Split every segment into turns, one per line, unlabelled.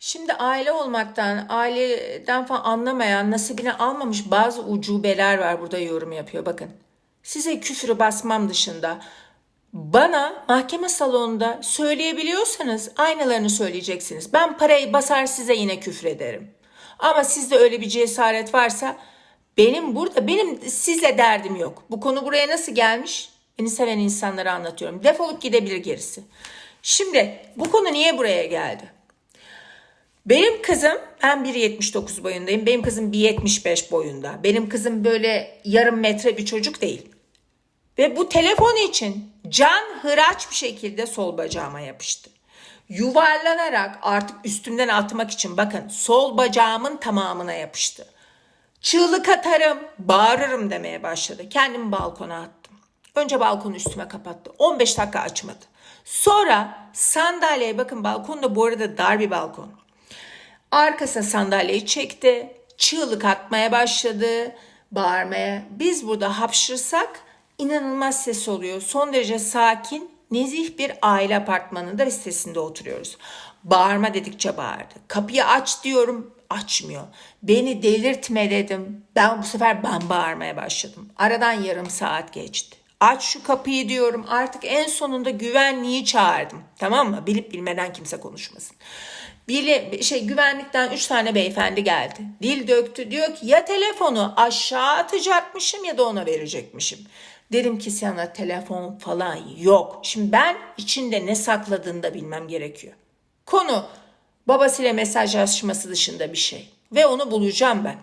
Şimdi aile olmaktan, aileden falan anlamayan, nasibini almamış bazı ucubeler var burada yorum yapıyor. Bakın size küfürü basmam dışında bana mahkeme salonunda söyleyebiliyorsanız aynalarını söyleyeceksiniz. Ben parayı basar size yine küfrederim. Ama sizde öyle bir cesaret varsa benim burada benim sizle derdim yok. Bu konu buraya nasıl gelmiş? Beni seven insanlara anlatıyorum. Defolup gidebilir gerisi. Şimdi bu konu niye buraya geldi? Benim kızım ben 1.79 boyundayım. Benim kızım 1.75 boyunda. Benim kızım böyle yarım metre bir çocuk değil. Ve bu telefon için can hıraç bir şekilde sol bacağıma yapıştı. Yuvarlanarak artık üstümden atmak için bakın sol bacağımın tamamına yapıştı. Çığlık atarım, bağırırım demeye başladı. Kendimi balkona attım. Önce balkonu üstüme kapattı. 15 dakika açmadı. Sonra sandalyeye bakın balkon da bu arada dar bir balkon. Arkasına sandalyeyi çekti. Çığlık atmaya başladı. Bağırmaya. Biz burada hapşırsak inanılmaz ses oluyor. Son derece sakin, nezih bir aile apartmanında ve sitesinde oturuyoruz. Bağırma dedikçe bağırdı. Kapıyı aç diyorum açmıyor. Beni delirtme dedim. Ben bu sefer ben bağırmaya başladım. Aradan yarım saat geçti. Aç şu kapıyı diyorum. Artık en sonunda güvenliği çağırdım. Tamam mı? Bilip bilmeden kimse konuşmasın. Biri, şey güvenlikten üç tane beyefendi geldi. Dil döktü. Diyor ki ya telefonu aşağı atacakmışım ya da ona verecekmişim. Dedim ki sana telefon falan yok. Şimdi ben içinde ne sakladığını da bilmem gerekiyor. Konu babasıyla mesajlaşması dışında bir şey. Ve onu bulacağım ben.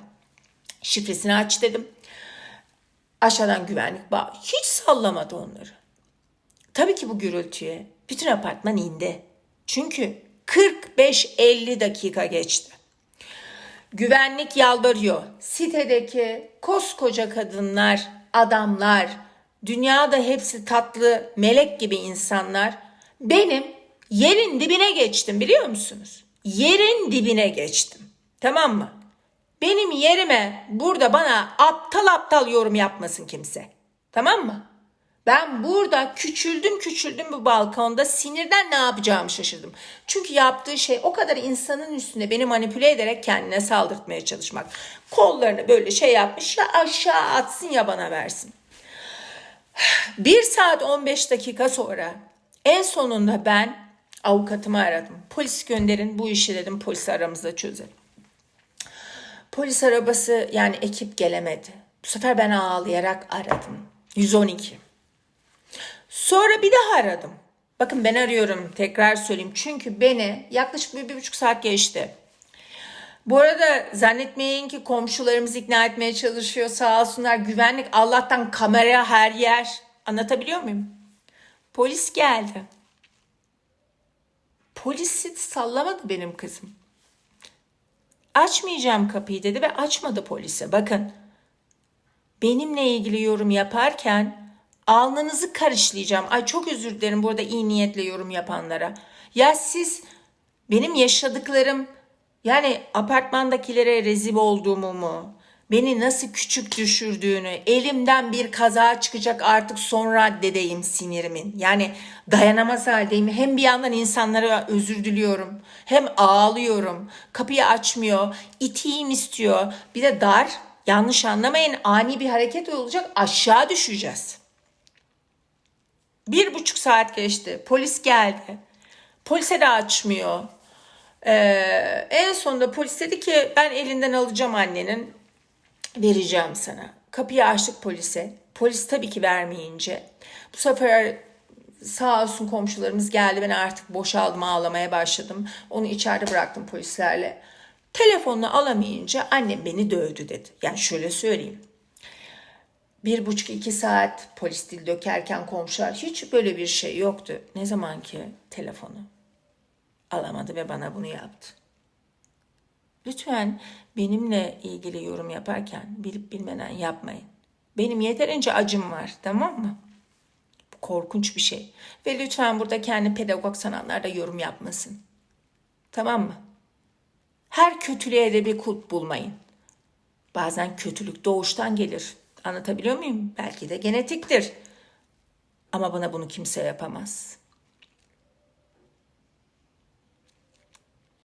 Şifresini aç dedim. Aşağıdan güvenlik bağ. Hiç sallamadı onları. Tabii ki bu gürültüye bütün apartman indi. Çünkü 45-50 dakika geçti. Güvenlik yalvarıyor. Sitedeki koskoca kadınlar, adamlar, dünyada hepsi tatlı, melek gibi insanlar. Benim yerin dibine geçtim biliyor musunuz? Yerin dibine geçtim. Tamam mı? Benim yerime burada bana aptal aptal yorum yapmasın kimse. Tamam mı? Ben burada küçüldüm küçüldüm bu balkonda sinirden ne yapacağımı şaşırdım. Çünkü yaptığı şey o kadar insanın üstünde beni manipüle ederek kendine saldırtmaya çalışmak. Kollarını böyle şey yapmış ya aşağı atsın ya bana versin. Bir saat 15 dakika sonra en sonunda ben avukatımı aradım. Polis gönderin bu işi dedim polis aramızda çözelim. Polis arabası yani ekip gelemedi. Bu sefer ben ağlayarak aradım. 112. Sonra bir daha aradım. Bakın ben arıyorum tekrar söyleyeyim. Çünkü beni yaklaşık bir, bir buçuk saat geçti. Bu arada zannetmeyin ki komşularımız ikna etmeye çalışıyor sağ olsunlar. Güvenlik Allah'tan kamera her yer. Anlatabiliyor muyum? Polis geldi. Polisi sallamadı benim kızım. Açmayacağım kapıyı dedi ve açmadı polise. Bakın benimle ilgili yorum yaparken alnınızı karışlayacağım. Ay çok özür dilerim burada iyi niyetle yorum yapanlara. Ya siz benim yaşadıklarım yani apartmandakilere rezil olduğumu mu? Beni nasıl küçük düşürdüğünü, elimden bir kaza çıkacak artık son raddedeyim sinirimin. Yani dayanamaz haldeyim. Hem bir yandan insanlara özür diliyorum. Hem ağlıyorum. Kapıyı açmıyor. iteyim istiyor. Bir de dar. Yanlış anlamayın ani bir hareket olacak aşağı düşeceğiz. Bir buçuk saat geçti. Polis geldi. Polise de açmıyor. Ee, en sonunda polis dedi ki ben elinden alacağım annenin vereceğim sana. Kapıyı açtık polise. Polis tabii ki vermeyince. Bu sefer sağ olsun komşularımız geldi. Ben artık boşaldım ağlamaya başladım. Onu içeride bıraktım polislerle. Telefonunu alamayınca annem beni dövdü dedi. Yani şöyle söyleyeyim. Bir buçuk iki saat polis dil dökerken komşular hiç böyle bir şey yoktu. Ne zaman ki telefonu alamadı ve bana bunu yaptı. Lütfen benimle ilgili yorum yaparken bilip bilmeden yapmayın. Benim yeterince acım var tamam mı? Bu korkunç bir şey. Ve lütfen burada kendi pedagog sanatlarda yorum yapmasın. Tamam mı? Her kötülüğe de bir kulp bulmayın. Bazen kötülük doğuştan gelir. Anlatabiliyor muyum? Belki de genetiktir. Ama bana bunu kimse yapamaz.